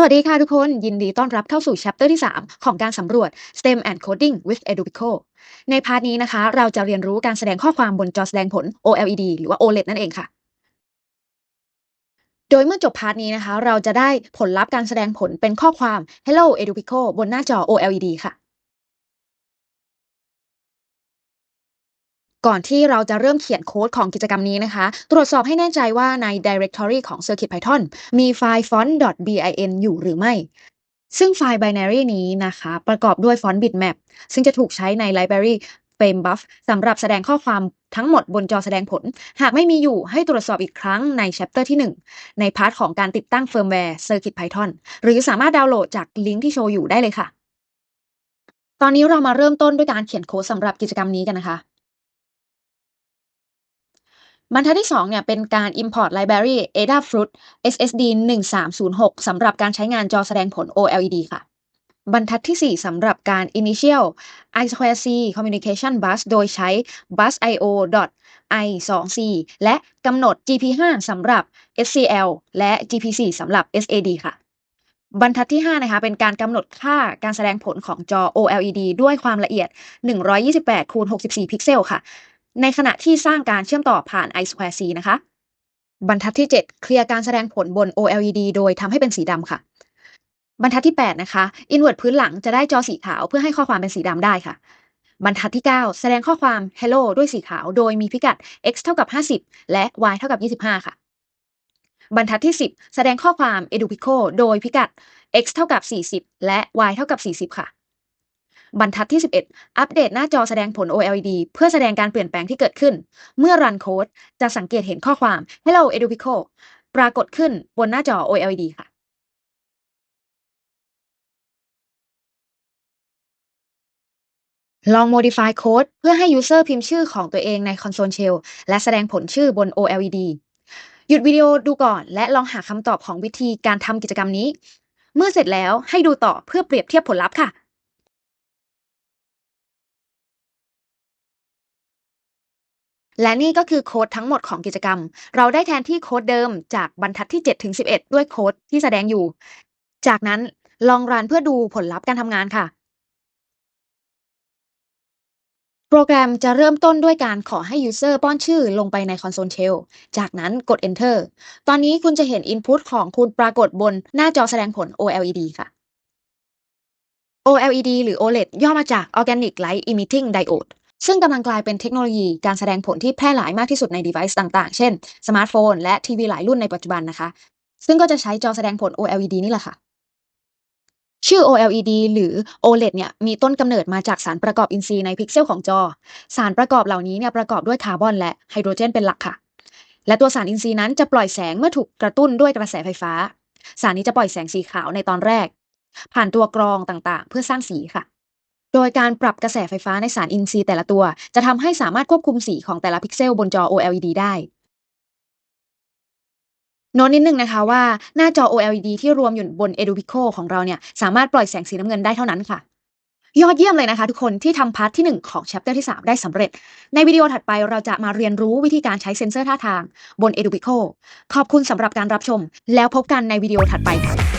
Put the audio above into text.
สวัสดีค่ะทุกคนยินดีต้อนรับเข้าสู่ chapter ที่ 3 ของการสำรวจ STEM and Coding with Edubico ในพาร์ทนี้นะคะ เราจะเรียนรู้การแสดงข้อความบนจอแสดงผล OLED หรือว่า OLED นั่นเองค่ะ โดยเมื่อจบพาร์ทนี้นะคะ เราจะได้ผลลัพธ์การแสดงผลเป็นข้อความ Hello Edubico บนหน้าจอ OLED ค่ะ ก่อนที่เราจะเริ่มเขียนโค้ดของกิจกรรมนี้นะคะ ตรวจสอบให้แน่ใจว่าใน directory ของ CircuitPython มีไฟล์ font.bin อยู่หรือไม่ ซึ่งไฟล์ binary นี้นะคะ ประกอบด้วยฟอนต์ bitmap ซึ่งจะถูกใช้ใน library framebuff สำหรับแสดงข้อความทั้งหมดบนจอแสดงผล หากไม่มีอยู่ให้ตรวจสอบอีกครั้งใน chapter ที่ 1 ในพาร์ทของการติดตั้ง firmware CircuitPython หรือสามารถดาวน์โหลดจากลิงก์ที่โชว์อยู่ได้เลยค่ะ ตอนนี้เรามาเริ่มต้นด้วยการเขียนโค้ดสำหรับกิจกรรมนี้กันนะคะ บรรทัดที่ 2 เนี่ย เป็นการ import library Adafruit SSD 1306สำหรับการใช้งานจอแสดงผล OLED ค่ะ บรรทัดที่ 4สำหรับการ initial I2C communication bus โดยใช้ bus io i2c และกำหนด GP5 สำหรับ SCL และ GP4 สำหรับ SAD ค่ะ บรรทัดที่ 5 นะคะ เป็นการกำหนดค่าการแสดงผลของจอ OLED ด้วยความละเอียด 128 คูณ 64 พิกเซลค่ะ ในขณะที่สร้างการเชื่อมต่อผ่าน I2C นะคะ บรรทัดที่ 7 เคลียร์การแสดงผลบน OLED โดยทำให้เป็นสีดำค่ะ บรรทัดที่ 8 นะคะ invert พื้นหลังจะได้จอสีขาวเพื่อให้ข้อความเป็นสีดำได้ค่ะ บรรทัดที่ 9 แสดงข้อความ hello ด้วยสีขาว โดยมีพิกัด x เท่ากับ 50 และ y เท่ากับ 25 ค่ะ บรรทัดที่ 10 แสดงข้อความ edupico โดยพิกัด x เท่ากับ 40 และ y เท่ากับ 40 ค่ะ บรรทัดที่ 11 อัปเดตหน้าจอแสดงผล OLED เพื่อแสดงการเปลี่ยนแปลงที่เกิดขึ้น เมื่อรันโค้ดจะสังเกตเห็นข้อความ Hello Edupico ปรากฏขึ้นบนหน้าจอ OLED ค่ะลอง modify โค้ดเพื่อให้ user พิมพ์ชื่อของตัวเองใน console shell และแสดงผลชื่อบน OLED หยุดวิดีโอดูก่อนและลองหาคำตอบของวิธีการทำกิจกรรมนี้ เมื่อเสร็จแล้วให้ดูต่อเพื่อเปรียบเทียบผลลัพธ์ค่ะ และนี่ก็คือโค้ดทั้งหมดของกิจกรรม เราได้แทนที่โค้ดเดิมจากบรรทัดที่7ถึง11 ด้วยโค้ดที่แสดงอยู่ จากนั้นลองรันเพื่อดูผลลัพธ์การทำงานค่ะ โปรแกรมจะเริ่มต้นด้วยการขอให้ User ป้อนชื่อลงไปใน Console Shell จากนั้นกด Enter ตอนนี้คุณจะเห็น Input ของคุณปรากฏบนหน้าจอแสดงผล OLED ค่ะ OLED หรือ OLED ย่อมาจาก Organic Light Emitting Diode ซึ่งกำลังกลายเป็นเทคโนโลยีการแสดงผลที่แพร่หลายมากที่สุดใน device ต่างๆ เช่น สมาร์ทโฟน และทีวีหลายรุ่นในปัจจุบันนะคะ ซึ่งก็จะใช้จอแสดงผล OLED นี่แหละค่ะ ชื่อ OLED หรือ OLED เนี่ยมีต้นกำเนิดมาจากสารประกอบอินทรีย์ในพิกเซลของจอ สารประกอบเหล่านี้เนี่ยประกอบด้วยคาร์บอนและไฮโดรเจนเป็นหลักค่ะ และตัวสารอินทรีย์นั้นจะปล่อยแสงเมื่อถูกกระตุ้นด้วยกระแสไฟฟ้า สารนี้จะปล่อยแสงสีขาวในตอนแรก ผ่านตัวกรองต่างๆ เพื่อสร้างสีค่ะ โดยการปรับกระแสไฟฟ้าในสารอินทรีย์แต่ละตัว จะทำให้สามารถควบคุมสีของแต่ละพิกเซลบนจอ OLED ได้โน้ตนิดนึงนะคะว่าหน้าจอ OLED ที่รวมอยู่บน Edupico ของเราเนี่ย สามารถปล่อยแสงสีน้ำเงินได้เท่านั้นค่ะ ยอดเยี่ยมเลยนะคะทุกคนที่ทำพาร์ทที่ 1 ของ chapter ที่ 3 ได้สำเร็จ ในวิดีโอถัดไปเราจะมาเรียนรู้วิธีการใช้เซ็นเซอร์ท่าทางบน Edupico ขอบคุณสำหรับการรับชม แล้วพบกันในวิดีโอถัดไปค่ะ